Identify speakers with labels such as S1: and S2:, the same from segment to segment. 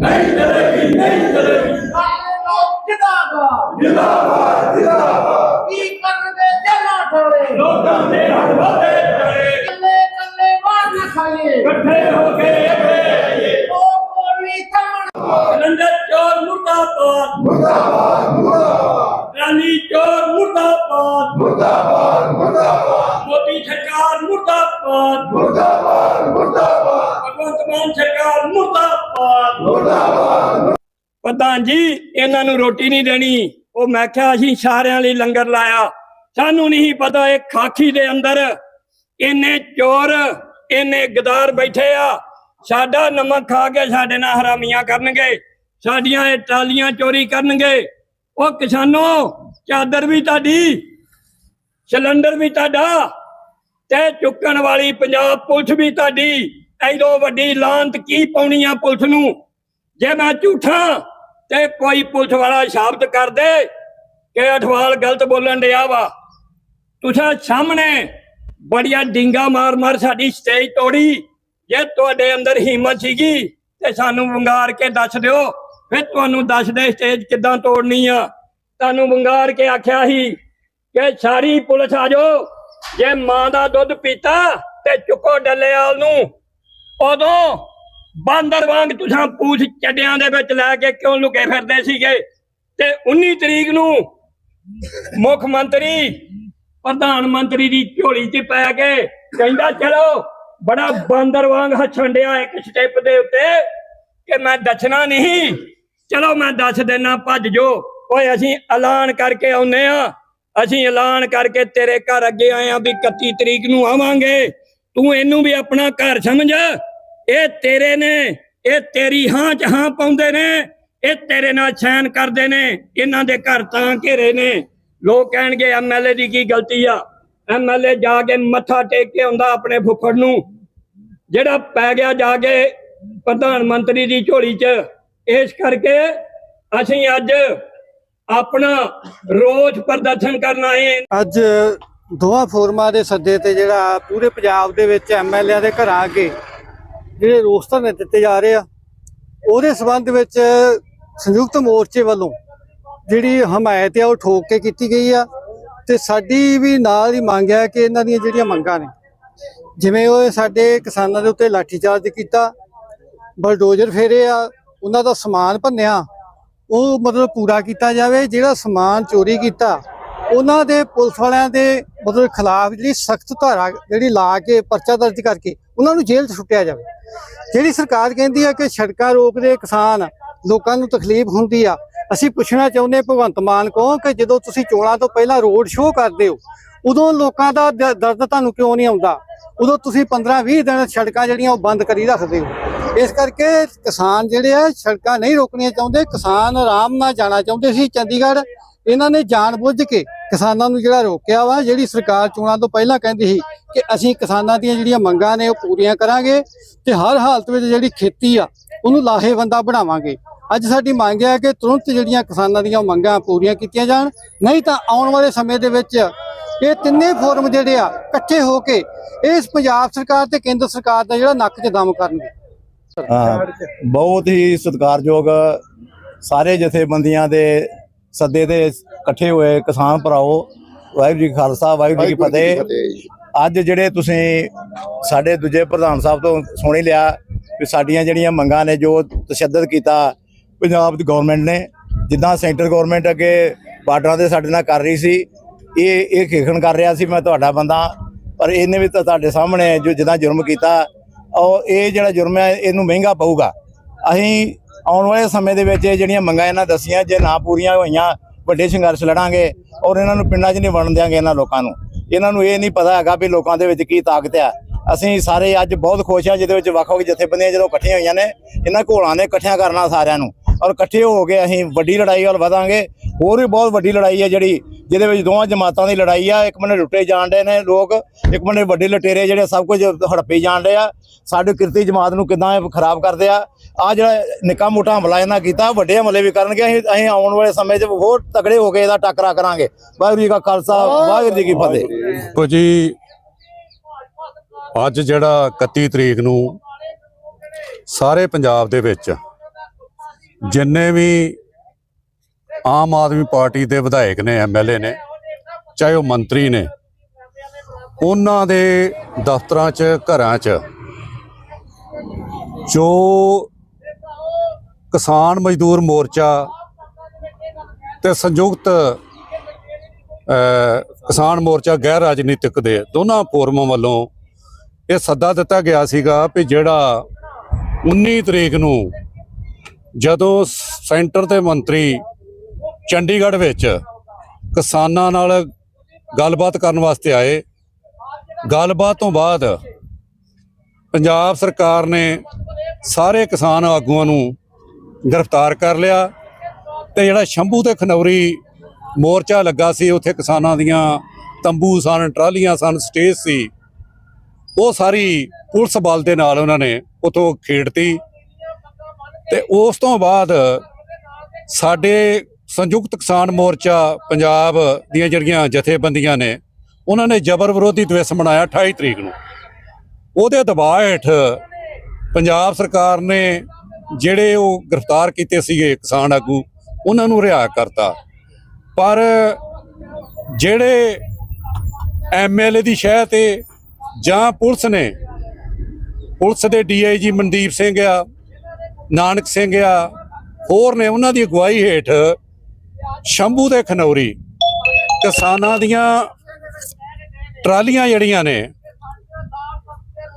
S1: ਨਹੀਂ ਚਲੇਗੀ
S2: ਨਹੀਂ ਚਲੇਗੀ।
S1: ਸਾਡੇ ਲੋਕ ਜਿੰਦਾਬਾਦ
S2: ਜਿੰਦਾਬਾਦ ਜਿੰਦਾਬਾਦ
S1: ਕੀ ਕਰਨਗੇ ਜਮਾ ਠੋੜੇ
S2: ਲੋਕਾਂ ਦੇ ਹੱਥ ਵਧੇ ਚੜੇ
S1: ਕੱਲੇ ਕੱਲੇ ਮਾਰ ਨਾ ਖਾਈਏ।
S2: ਇਕੱਠੇ ਹੋ ਕੇ ਪ੍ਰਧਾਨ ਜੀ, ਇਹਨਾਂ ਨੂੰ ਰੋਟੀ ਨਹੀਂ ਦੇਣੀ। ਉਹ ਮੈਂ ਕਿਹਾ, ਅਸੀਂ ਸਾਰਿਆਂ ਲਈ ਲੰਗਰ ਲਾਇਆ। ਸਾਨੂੰ ਨਹੀਂ ਪਤਾ ਇਹ ਖਾਕੀ ਦੇ ਅੰਦਰ ਇੰਨੇ ਚੋਰ, ਇੰਨੇ ਗਦਾਰ ਬੈਠੇ ਆ। ਸਾਡਾ ਨਮਕ ਖਾ ਕੇ ਸਾਡੇ ਨਾਲ ਹਰਾਮੀਆਂ ਕਰਨਗੇ। ਸਾਡੀਆਂ ਇਹ ਟਾਲੀਆਂ ਚੋਰੀ ਕਰਨਗੇ। ਉਹ ਕਿਸਾਨੋ, ਚਾਦਰ ਵੀ ਤੁਹਾਡੀ, ਸਿਲੰਡਰ ਵੀ ਤੁਹਾਡਾ ਤੇ ਚੁੱਕਣ ਵਾਲੀ ਪੰਜਾਬ ਪੁਲਿਸ ਵੀ ਤੁਹਾਡੀ। ਐਦੋਂ ਵੱਡੀ ਲਾਂਤ ਕੀ ਪਾਉਣੀ ਆ ਪੁਲਿਸ ਨੂੰ? ਜੇ ਮੈਂ ਝੂਠਾ ਤੇ ਕੋਈ ਪੁਲਿਸ ਵਾਲਾ ਸ਼ਬਦ ਕਰ ਦੇ ਕਿ ਅਠਵਾਲ ਗਲਤ ਬੋਲਣ ਡਿਆ ਵਾ। ਤੁਸੀਂ ਸਾਹਮਣੇ ਬੜੀਆਂ ਡਿੰਗਾ ਮਾਰ ਮਾਰ ਸਾਡੀ ਸਟੇਜ ਤੋੜੀ। ਜੇ ਤੁਹਾਡੇ ਅੰਦਰ ਹਿੰਮਤ ਸੀਗੀ ਤੇ ਸਾਨੂੰ ਵੰਗਾਰ ਕੇ ਦੱਸ ਦਿਓ। ਫਿਰ ਤੁਹਾਨੂੰ ਦੱਸ ਦੇ ਸਟੇਜ ਕਿੱਦਾਂ ਤੋੜਨੀ ਆ। ਤੁਹਾਨੂੰ ਵੰਗਾਰ ਕੇ ਆਖਿਆ ਸੀ ਕਿ ਸਾਰੀ ਪੁਲਿਸ ਆ ਜਾਓ। ਜੇ ਮਾਂ ਦਾ ਦੁੱਧ ਪੀਤਾ ਤੇ ਚੁੱਕੋ ਡੱਲੇਵਾਲ ਨੂੰ। ਉਦੋਂ ਬਾਂਦਰ ਵਾਂਗ ਤੁਸੀਂ ਪੂਛ ਚੱਡਿਆਂ ਦੇ ਵਿੱਚ ਲੈ ਕੇ ਕਿਉਂ ਲੁਕੇ ਫਿਰਦੇ ਸੀਗੇ? ਤੇ 19 ਤਰੀਕ ਨੂੰ ਮੁੱਖ ਮੰਤਰੀ, ਪ੍ਰਧਾਨ ਮੰਤਰੀ ਦੀ ਝੋਲੀ 'ਚ ਪੈ ਕੇ ਕਹਿੰਦਾ, ਚਲੋ, ਬੜਾ ਬਾਂਦਰ ਵਾਂਗ ਹੱਛਣ ਡਿਆ ਇੱਕ ਸਟੈਪ ਦੇ ਉੱਤੇ ਕਿ ਮੈਂ ਦੱਸਣਾ ਨਹੀਂ। ਚਲੋ, ਮੈਂ ਦੱਸ ਦੇਣਾ ਭੱਜ ਜੋ। ਓਏ, ਅਸੀਂ ਐਲਾਨ ਕਰਕੇ ਆਉਨੇ ਆ ਅਸੀਂ ਐਲਾਨ ਕਰਕੇ ਤੇਰੇ ਘਰ ਅੱਗੇ ਆਏ ਆ ਵੀ 31 ਤਰੀਕ ਨੂੰ ਆਵਾਂਗੇ। ਤੂੰ ਇਹਨੂੰ ਵੀ ਆਪਣਾ ਘਰ ਸਮਝ। ਇਹ ਤੇਰੇ ਨੇ, ਇਹ ਤੇਰੀ ਹਾਂ ਚ ਹਾਂ ਪਾਉਂਦੇ ਨੇ, ਇਹ ਤੇਰੇ ਨਾਲ ਛੈਨ ਕਰਦੇ ਨੇ, ਇਹਨਾਂ ਦੇ ਘਰ ਤਾਂ ਘੇਰੇ ਨੇ। ਲੋਕ ਕਹਿਣਗੇ ਐਮਐਲਏ ਦੀ ਕੀ ਗਲਤੀ ਆ? ਐਮਐਲਏ ਜਾ ਕੇ ਮੱਥਾ ਟੇਕ ਕੇ ਆਉਂਦਾ ਆਪਣੇ ਫੁੱਫੜ ਨੂੰ। ਜਿਹੜਾ ਪੈ ਗਿਆ ਜਾ ਕੇ ਪ੍ਰਧਾਨ ਮੰਤਰੀ ਦੀ ਝੋਲੀ 'ਚ। ਇਸ ਕਰਕੇ ਅਸੀਂ ਅੱਜ ਆਪਣਾ ਰੋਸ ਪ੍ਰਦਰਸ਼ਨ ਕਰਨ ਆਏ
S3: ਅੱਜ ਦੋਵਾਂ ਫੋਰਮਾਂ ਦੇ ਸੱਦੇ ਤੇ ਜਿਹੜਾ ਪੂਰੇ ਪੰਜਾਬ ਦੇ ਵਿੱਚ ਐਮਐਲਏ ਦੇ ਘਰਾਂ ਅੱਗੇ ਜਿਹੜੇ ਰੋਸ ਧਰਨੇ ਦਿੱਤੇ ਜਾ ਰਹੇ ਆ, ਉਹਦੇ ਸਬੰਧ ਵਿੱਚ ਸੰਯੁਕਤ ਮੋਰਚੇ ਵੱਲੋਂ ਜਿਹੜੀ ਹਮਾਇਤ ਆ, ਉਹ ਠੋਕ ਕੇ ਕੀਤੀ ਗਈ ਆ ਤੇ ਸਾਡੀ ਵੀ ਨਾਲ ਹੀ ਮੰਗ ਹੈ ਕਿ ਇਹਨਾਂ ਦੀਆਂ ਜਿਹੜੀਆਂ ਮੰਗਾਂ ਨੇ, ਜਿਵੇਂ ਉਹ ਸਾਡੇ ਕਿਸਾਨਾਂ ਦੇ ਉੱਤੇ ਲਾਠੀਚਾਰਜ ਕੀਤਾ, ਬਲਡੋਜ਼ਰ ਫੇਰੇ ਆ, ਉਹਨਾਂ ਦਾ ਸਮਾਨ ਭੰਨਿਆ, ਉਹ ਮਤਲਬ ਪੂਰਾ ਕੀਤਾ ਜਾਵੇ, ਜਿਹੜਾ ਸਮਾਨ ਚੋਰੀ ਕੀਤਾ ਉਹਨਾਂ ਦੇ ਪੁਲਿਸ ਵਾਲਿਆਂ ਦੇ ਮਤਲਬ ਖਿਲਾਫ ਜਿਹੜੀ ਸਖਤ ਧਾਰਾ ਜਿਹੜੀ ਲਾ ਕੇ ਪਰਚਾ ਦਰਜ ਕਰਕੇ ਉਹਨਾਂ ਨੂੰ ਜੇਲ੍ਹ 'ਚ ਸੁੱਟਿਆ ਜਾਵੇ। ਜਿਹੜੀ ਸਰਕਾਰ ਕਹਿੰਦੀ ਹੈ ਕਿ ਸੜਕਾਂ ਰੋਕਦੇ ਕਿਸਾਨ ਲੋਕਾਂ ਨੂੰ ਤਕਲੀਫ ਹੁੰਦੀ ਆ, ਅਸੀਂ ਪੁੱਛਣਾ ਚਾਹੁੰਦੇ ਭਗਵੰਤ ਮਾਨ ਕੋ ਕਿ ਜਦੋਂ ਤੁਸੀਂ ਚੋਣਾਂ ਤੋਂ ਪਹਿਲਾਂ ਰੋਡ ਸ਼ੋਅ ਕਰਦੇ ਹੋ, ਉਦੋਂ ਲੋਕਾਂ ਦਾ ਦ- ਦਰਦ ਤੁਹਾਨੂੰ ਕਿਉਂ ਨਹੀਂ ਆਉਂਦਾ? ਉਦੋਂ ਤੁਸੀਂ 15-20 ਦਿਨ ਸੜਕਾਂ ਜਿਹੜੀਆਂ ਉਹ ਬੰਦ ਕਰੀ ਰੱਖਦੇ ਹੋ। ਇਸ ਕਰਕੇ ਕਿਸਾਨ ਜਿਹੜੇ ਆ, ਸੜਕਾਂ ਨਹੀਂ ਰੋਕਣੀਆਂ ਚਾਹੁੰਦੇ, ਕਿਸਾਨ ਆਰਾਮ ਨਾਲ ਜਾਣਾ ਚਾਹੁੰਦੇ ਸੀ। ਚੰਡੀਗੜ੍ਹ ਇਹਨਾਂ ਨੇ ਜਾਣਬੁੱਝ ਕੇ ਕਿਸਾਨਾਂ ਨੂੰ ਜਿਹੜਾ ਰੋਕਿਆ ਵਾ, ਜਿਹੜੀ ਸਰਕਾਰ ਚੋਣਾਂ ਤੋਂ ਪਹਿਲਾਂ ਕਹਿੰਦੀ ਸੀ ਕਿ ਅਸੀਂ ਕਿਸਾਨਾਂ ਦੀਆਂ ਜਿਹੜੀਆਂ ਮੰਗਾਂ ਨੇ ਉਹ ਪੂਰੀਆਂ ਕਰਾਂਗੇ ਤੇ ਹਰ ਹਾਲਤ ਵਿੱਚ ਜਿਹੜੀ ਖੇਤੀ ਆ, ਉਹਨੂੰ ਲਾਹੇਵੰਦਾ ਬਣਾਵਾਂਗੇ। ਅੱਜ ਸਾਡੀ ਮੰਗ ਹੈ ਕਿ ਤੁਰੰਤ ਜਿਹੜੀਆਂ ਕਿਸਾਨਾਂ ਦੀਆਂ ਮੰਗਾਂ ਪੂਰੀਆਂ ਕੀਤੀਆਂ ਜਾਣ, ਨਹੀਂ ਤਾਂ ਆਉਣ ਵਾਲੇ ਸਮੇਂ ਦੇ ਵਿੱਚ ਇਹ ਤਿੰਨੇ ਫੋਰਮ ਜਿਹੜੇ ਆ, ਇਕੱਠੇ ਹੋ ਕੇ ਇਸ ਪੰਜਾਬ ਸਰਕਾਰ ਤੇ ਕੇਂਦਰ ਸਰਕਾਰ ਦਾ ਜਿਹੜਾ ਨੱਕ 'ਚ ਦਮ ਕਰਨਗੇ।
S4: ਬਹੁਤ ਹੀ ਸਤਿਕਾਰਯੋਗ ਸਾਰੇ ਜਥੇਬੰਦੀਆਂ ਦੇ ਸੱਦੇ ਤੇ ਇਕੱਠੇ ਹੋਏ ਕਿਸਾਨ ਭਰਾਓ ਵਾਹਿਗੁਰੂ ਜੀ ਖਾਲਸਾ ਵਾਹਿਗੁਰੂ ਜੀ ਕੀ ਫਤਿਹ। ਅੱਜ ਜਿਹੜੇ ਤੁਸੀਂ ਸਾਡੇ ਦੂਜੇ ਪ੍ਰਧਾਨ ਸਾਹਿਬ ਤੋਂ ਸੁਣ ਲਿਆ ਵੀ ਸਾਡੀਆਂ ਜਿਹੜੀਆਂ ਮੰਗਾਂ ਨੇ ਜੋ ਤਸ਼ੱਦਦ ਕੀਤਾ ਪੰਜਾਬ ਦੀ ਗਵਰਨਮੈਂਟ ਨੇ ਜਿੱਦਾਂ ਸੈਂਟਰ ਗਵਰਨਮੈਂਟ ਅੱਗੇ ਬਾਰਡਰਾਂ ਤੇ ਸਾਡੇ ਨਾਲ ਕਰ ਰਹੀ ਸੀ ਇਹ ਇਹ ਖੇਖਣ ਕਰ ਰਿਹਾ ਸੀ ਮੈਂ ਤੁਹਾਡਾ ਬੰਦਾ ਪਰ ਇਹਨੇ ਵੀ ਤਾਂ ਤੁਹਾਡੇ ਸਾਹਮਣੇ ਜੋ ਜਿੱਦਾਂ ਜੁਰਮ ਕੀਤਾ ਉਹ ਇਹ ਜਿਹੜਾ ਜੁਰਮ ਹੈ ਇਹਨੂੰ ਮਹਿੰਗਾ ਪਊਗਾ। ਅਸੀਂ ਆਉਣ ਵਾਲੇ ਸਮੇਂ ਦੇ ਵਿੱਚ ਇਹ ਜਿਹੜੀਆਂ ਮੰਗਾਂ ਇਹਨਾਂ ਦੱਸੀਆਂ ਜੇ ਨਾ ਪੂਰੀਆਂ ਹੋਈਆਂ ਵੱਡੇ ਸੰਘਰਸ਼ ਲੜਾਂਗੇ ਔਰ ਇਹਨਾਂ ਨੂੰ ਪਿੰਡਾਂ 'ਚ ਨਹੀਂ ਵੜਨ ਦਿਆਂਗੇ ਇਹਨਾਂ ਲੋਕਾਂ ਨੂੰ। ਇਹਨਾਂ ਨੂੰ ਇਹ ਨਹੀਂ ਪਤਾ ਹੈਗਾ ਵੀ ਲੋਕਾਂ ਦੇ ਵਿੱਚ ਕੀ ਤਾਕਤ ਹੈ ਅਸੀਂ ਸਾਰੇ ਅੱਜ ਬਹੁਤ ਖੁਸ਼ ਹਾਂ ਜਿਹਦੇ ਵਿੱਚ ਵੱਖ-ਵੱਖ ਜਥੇਬੰਦੀਆਂ ਜਦੋਂ ਇਕੱਠੀਆਂ ਹੋਈਆਂ ਨੇ, ਇਹਨਾਂ ਘੋਲਾਂ ਨੇ ਇਕੱਠਿਆਂ ਕਰਨਾ ਸਾਰਿਆਂ ਨੂੰ। ਔਰ ਇਕੱਠੇ ਹੋ ਕੇ ਅਸੀਂ ਵੱਡੀ ਲੜਾਈ ਵੱਲ ਵਧਾਂਗੇ। ਹੋਰ ਵੀ ਬਹੁਤ ਵੱਡੀ ਲੜਾਈ ਹੈ ਜਿਹੜੀ ਜਿਹਦੇ ਵਿੱਚ ਦੋਵਾਂ ਜਮਾਤਾਂ ਦੀ ਲੜਾਈ ਆ, ਇੱਕ ਬੰਨੇ ਲੁੱਟੇ ਜਾਣ ਦੇ ਨੇ ਲੋਕ, ਇੱਕ ਬੰਨੇ ਵੱਡੇ ਲਟੇਰੇ ਜਿਹੜੇ ਸਭ ਕੁਝ ਹੜੱਪੇ ਜਾਣ ਦੇ ਆ। ਸਾਡੇ ਕਿਰਤੀ ਜਮਾਤ ਨੂੰ ਕਿਦਾਂ ਖਰਾਬ ਕਰਦੇ ਆ। ਆ ਜਿਹੜਾ ਨਿੱਕਾ ਮੋਟਾ ਹਮਲਾ ਇਹਨਾਂ ਕੀਤਾ, ਵੱਡੇ ਹਮਲੇ ਵੀ ਕਰਨਗੇ, ਅਸੀਂ ਅਸੀਂ ਆਉਣ ਵਾਲੇ ਸਮੇਂ 'ਚ ਹੋਰ ਤਗੜੇ ਹੋ ਕੇ ਇਹਦਾ ਟੱਕਰਾ ਕਰਾਂਗੇ। ਵਾਹਿਗੁਰੂ ਜੀ ਕਾ ਖਾਲਸਾ, ਵਾਹਿਗੁਰੂ ਜੀ ਕੀ ਫਤਿਹ।
S5: ਦੇਖੋ ਜੀ, ਅੱਜ ਜਿਹੜਾ 31 ਤਰੀਕ ਨੂੰ ਸਾਰੇ ਪੰਜਾਬ ਦੇ ਵਿੱਚ ਜਿੰਨੇ ਵੀ ਆਮ ਆਦਮੀ ਪਾਰਟੀ ਦੇ ਵਿਧਾਇਕ ਨੇ ਐਮਐਲਏ ਨੇ, ਚਾਹੇ ਉਹ ਮੰਤਰੀ ਨੇ, ਉਹਨਾਂ ਦੇ ਦਫ਼ਤਰਾਂ 'ਚ, ਘਰਾਂ 'ਚ ਜੋ ਕਿਸਾਨ ਮਜ਼ਦੂਰ ਮੋਰਚਾ ਤੇ ਸੰਯੁਕਤ ਕਿਸਾਨ ਮੋਰਚਾ ਗੈਰ ਰਾਜਨੀਤਿਕ ਦੇ ਦੋਨਾਂ ਫੋਰਮਾਂ ਵੱਲੋਂ ਇਹ ਸੱਦਾ ਦਿੱਤਾ ਗਿਆ ਸੀਗਾ ਵੀ ਜਿਹੜਾ 19 ਤਰੀਕ ਨੂੰ ਜਦੋਂ ਸੈਂਟਰ ਦੇ ਮੰਤਰੀ ਚੰਡੀਗੜ੍ਹ ਵਿੱਚ ਕਿਸਾਨਾਂ ਨਾਲ ਗੱਲਬਾਤ ਕਰਨ ਵਾਸਤੇ ਆਏ। ਗੱਲਬਾਤ ਤੋਂ ਬਾਅਦ ਪੰਜਾਬ ਸਰਕਾਰ ਨੇ ਸਾਰੇ ਕਿਸਾਨ ਆਗੂਆਂ ਨੂੰ ਗ੍ਰਿਫਤਾਰ ਕਰ ਲਿਆ ਤੇ ਜਿਹੜਾ ਸ਼ੰਭੂ ਤੇ ਖਨੌਰੀ ਮੋਰਚਾ ਲੱਗਾ ਸੀ, ਉੱਥੇ ਕਿਸਾਨਾਂ ਦੀਆਂ ਤੰਬੂ ਸਨ, ਟਰਾਲੀਆਂ ਸਨ, ਸਟੇਜ ਸੀ। ਉਹ ਸਾਰੀ ਪੁਲਿਸ ਬਲ ਦੇ ਨਾਲ ਉਹਨਾਂ ਨੇ ਉਥੋਂ ਖੇਡਤੀ ਤੇ ਉਸ ਤੋਂ ਬਾਅਦ ਸਾਡੇ ਸੰਯੁਕਤ ਕਿਸਾਨ ਮੋਰਚਾ ਪੰਜਾਬ ਦੀਆਂ ਜਿਹੜੀਆਂ ਜਥੇਬੰਦੀਆਂ ਨੇ, ਉਹਨਾਂ ਨੇ ਜ਼ਬਰ ਵਿਰੋਧੀ ਦਿਵਸ ਮਨਾਇਆ 28 ਤਰੀਕ ਨੂੰ। ਉਹਦੇ ਦਬਾਅ ਹੇਠ ਪੰਜਾਬ ਸਰਕਾਰ ਨੇ ਜਿਹੜੇ ਉਹ ਗ੍ਰਿਫਤਾਰ ਕੀਤੇ ਸੀਗੇ ਕਿਸਾਨ ਆਗੂ, ਉਹਨਾਂ ਨੂੰ ਰਿਹਾ ਕਰਤਾ। ਪਰ ਜਿਹੜੇ ਐਮਐਲਏ ਦੀ ਸ਼ਹਿ ਤੇ ਜਾਂ ਪੁਲਿਸ ਨੇ, ਪੁਲਿਸ ਦੇ ਡੀਆਈਜੀ ਮਨਦੀਪ ਸਿੰਘ ਆ, ਨਾਨਕ ਸਿੰਘ ਆ, ਹੋਰ ਨੇ ਉਹਨਾਂ ਦੀ ਅਗਵਾਈ ਹੇਠ ਸ਼ੰਭੂ ਦੇ ਖਨੌਰੀ ਕਿਸਾਨਾਂ ਦੀਆਂ ਟਰਾਲੀਆਂ ਜਿਹੜੀਆਂ ਨੇ,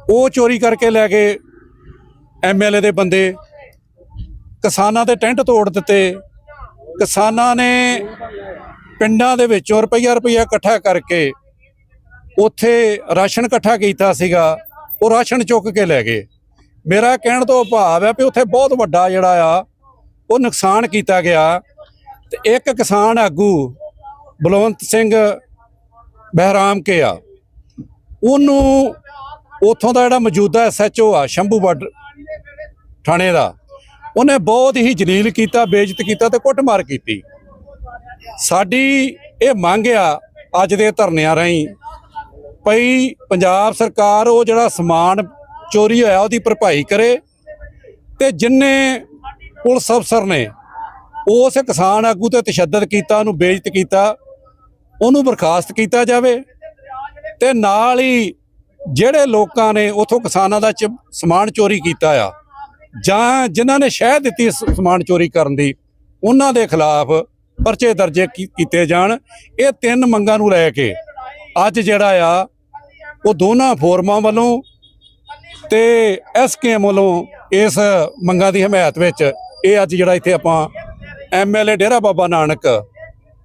S5: ਉਹ ਚੋਰੀ ਕਰਕੇ ਲੈ ਗਏ ਐਮਐਲਏ ਦੇ ਬੰਦੇ। ਕਿਸਾਨਾਂ ਦੇ ਟੈਂਟ ਤੋੜ ਦਿੱਤੇ। ਕਿਸਾਨਾਂ ਨੇ ਪਿੰਡਾਂ ਦੇ ਵਿੱਚੋਂ ਰੁਪਈਆ ਰੁਪਈਆ ਇਕੱਠਾ ਕਰਕੇ ਉੱਥੇ ਰਾਸ਼ਨ ਇਕੱਠਾ ਕੀਤਾ ਸੀਗਾ, ਉਹ ਰਾਸ਼ਨ ਚੁੱਕ ਕੇ ਲੈ ਗਏ। ਮੇਰਾ ਕਹਿਣ ਤੋਂ ਭਾਵ ਹੈ ਵੀ ਉੱਥੇ ਬਹੁਤ ਵੱਡਾ ਜਿਹੜਾ ਆ, ਉਹ ਨੁਕਸਾਨ ਕੀਤਾ ਗਿਆ। ਤੇ ਇੱਕ ਕਿਸਾਨ ਆਗੂ ਬਲਵੰਤ ਸਿੰਘ ਬਹਿਰਾਮ ਕੇ ਆ। ਉਹਨੂੰ ਉਥੋਂ ਦਾ ਜਿਹੜਾ ਮੌਜੂਦਾ ਐਸਐਚਓ ਆ, ਸ਼ੰਭੂ ਬਾਰਡਰ ਥਾਣੇ ਦਾ, ਉਹਨੇ ਬਹੁਤ ਹੀ ਜਲੀਲ ਕੀਤਾ, ਬੇਇੱਜ਼ਤ ਕੀਤਾ ਤੇ ਕੁੱਟਮਾਰ ਕੀਤੀ। ਸਾਡੀ ਇਹ ਮੰਗ ਆ ਅੱਜ ਦੇ ਧਰਨਿਆਂ ਰਾਹੀਂ ਪਈ ਪੰਜਾਬ ਸਰਕਾਰ ਉਹ ਜਿਹੜਾ ਸਮਾਨ ਚੋਰੀ ਹੋਇਆ, ਉਹਦੀ ਭਰਪਾਈ ਕਰੇ ਤੇ ਜਿੰਨੇ ਪੁਲਿਸ ਅਫਸਰ ਨੇ ਉਸ ਕਿਸਾਨ ਆਗੂ ਤੇ ਤਸ਼ੱਦਦ ਕੀਤਾ, ਉਹਨੂੰ ਬੇਇੱਜ਼ਤ ਕੀਤਾ, ਉਹਨੂੰ ਬਰਖਾਸਤ ਕੀਤਾ ਜਾਵੇ ਤੇ ਨਾਲ ਹੀ ਜਿਹੜੇ ਲੋਕਾਂ ਨੇ ਉਥੋਂ ਕਿਸਾਨਾਂ ਦਾ ਚ- ਸਮਾਨ ਚੋਰੀ ਕੀਤਾ ਆ, ਜਾਂ ਜਿਨ੍ਹਾਂ ਨੇ ਸ਼ਹਿ ਦਿੱਤੀ ਸਮਾਨ ਚੋਰੀ ਕਰਨ ਦੀ, ਉਹਨਾਂ ਦੇ ਖਿਲਾਫ ਪਰਚੇ ਦਰਜੇ ਕੀ- ਕੀਤੇ ਜਾਣ। ਇਹ ਤਿੰਨ ਮੰਗਾਂ ਨੂੰ ਲੈ ਕੇ ਅੱਜ ਜਿਹੜਾ ਆ, ਉਹ ਦੋਨਾਂ ਫੋਰਮਾਂ ਵੱਲੋਂ ਤੇ ਐਸਕੇਐਮ ਵੱਲੋਂ ਇਸ ਮੰਗਾਂ ਦੀ ਹਮਾਇਤ ਵਿੱਚ ਇਹ ਅੱਜ ਜਿਹੜਾ ਇੱਥੇ ਆਪਾਂ ਐਮਐਲਏ ਡੇਰਾ ਬਾਬਾ ਨਾਨਕ,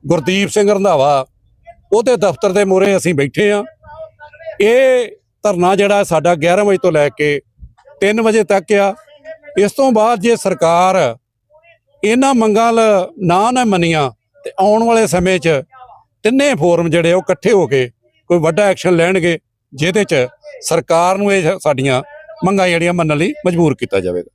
S5: ਗੁਰਦੀਪ ਸਿੰਘ ਰੰਧਾਵਾ, ਉਹਦੇ ਦਫ਼ਤਰ ਦੇ ਮੂਹਰੇ ਅਸੀਂ ਬੈਠੇ ਆ ਇਹ ਧਰਨਾ ਜਿਹੜਾ ਸਾਡਾ 11 ਵਜੇ ਤੋਂ ਲੈ ਕੇ 3 ਵਜੇ ਤੱਕ ਆ। ਇਸ ਤੋਂ ਬਾਅਦ ਜੇ ਸਰਕਾਰ ਇਹਨਾਂ ਮੰਗਾਂ ਨਾ ਨਾ ਮੰਨੀਆਂ ਤੇ ਆਉਣ ਵਾਲੇ ਸਮੇਂ 'ਚ ਤਿੰਨੇ ਫੋਰਮ ਜਿਹੜੇ ਉਹ ਇਕੱਠੇ ਹੋ ਕੇ ਕੋਈ ਵੱਡਾ ਐਕਸ਼ਨ ਲੈਣਗੇ, ਜਿਹਦੇ 'ਚ ਸਰਕਾਰ ਨੂੰ ਇਹ ਸਾਡੀਆਂ ਮੰਗਾਂ ਜਿਹੜੀਆਂ ਮੰਨਣ ਲਈ ਮਜਬੂਰ ਕੀਤਾ ਜਾਵੇਗਾ।